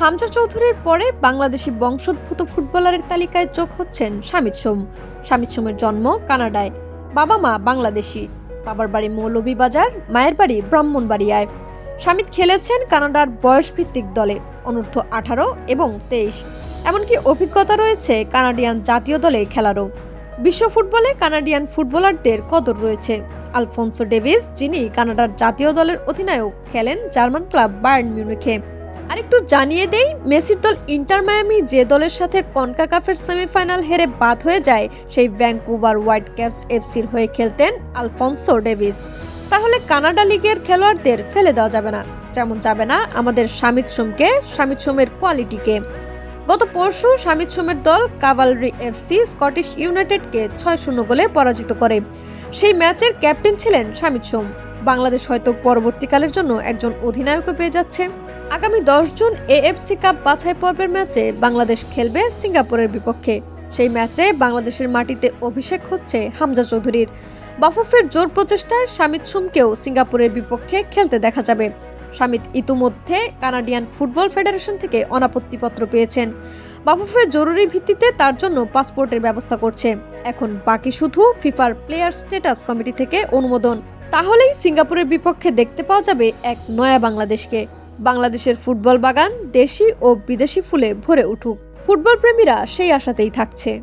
হামজা চৌধুরীর পরে বাংলাদেশি বংশোদ্ভূত ফুটবলারের তালিকায় যোগ হচ্ছেন শামিদ সোম। শামিদ সোমের জন্ম কানাডায়। বাবা মা বাংলাদেশি। বাবার বাড়ি মৌলভীবাজার, মায়ের বাড়ি ব্রাহ্মণবাড়িয়ায়। শামিদ খেলেছেন কানাডার বয়সভিত্তিক দলে অনূর্ধ্ব আঠারো এবং তেইশ। এমনকি অভিজ্ঞতা রয়েছে কানাডিয়ান জাতীয় দলে খেলারও। বিশ্ব ফুটবলে কানাডিয়ান ফুটবলারদের কদর রয়েছে। আলফোনসো ডেভিস, যিনি কানাডার জাতীয় দলের অধিনায়ক, খেলেন জার্মান ক্লাব বায়ার্ন মিউনিখে। আরেকটু জানিয়ে দেই, মেসির দল ইন্টার মায়ামি যে দলের সাথে কনকাকাফের সেমিফাইনাল হেরে বাদ হয়ে যায়, সেই ভ্যাঙ্কুভার হোয়াইট ক্যাপস এফসির হয়ে খেলতেন আলফোনসো ডেভিস। তাহলে কানাডা লিগের খেলোয়াড়দের ফেলে দেওয়া যাবে না, যেমন যাবে না আমাদের শামিদ সোমকে শামিদ সোমের কোয়ালিটিকে। গত পরশু শামিদ সোমের দল কাভালরি এফসি স্কটিশ ইউনাইটেডকে ছয় শূন্য গোলে পরাজিত করে। সেই ম্যাচের ক্যাপ্টেন ছিলেন শামিদ সোম বাংলাদেশ হয়তো পরবর্তীকালের জন্য একজন অধিনায়কও পেয়ে যাচ্ছে। আগামী দশ জুন এএফসি কাপ বাছাই পর্বের ম্যাচে বাংলাদেশ খেলবে সিঙ্গাপুরের বিপক্ষে। সেই ম্যাচে বাংলাদেশের মাটিতে অভিষেক হচ্ছে হামজা চৌধুরীর। বাফুফের জোর প্রচেষ্টায় শামিদ সুমকেও সিঙ্গাপুরের বিপক্ষে খেলতে দেখা যাবে। শামিদ ইতিমধ্যে কানাডিয়ান ফুটবল ফেডারেশন থেকে অনাপত্তিপত্র পেয়েছেন। বাফুফে জরুরি ভিত্তিতে তার জন্য পাসপোর্টের ব্যবস্থা করছে। এখন বাকি শুধু ফিফার প্লেয়ার স্ট্যাটাস কমিটি থেকে অনুমোদন। তাহলেই সিঙ্গাপুরের বিপক্ষে দেখতে পাওয়া যাবে এক নয়া বাংলাদেশকে। বাংলাদেশের ফুটবল বাগান দেশি ও বিদেশি ফুলে ভরে উঠুক। ফুটবল প্রেমীরা সেই আশাতেই থাকছে।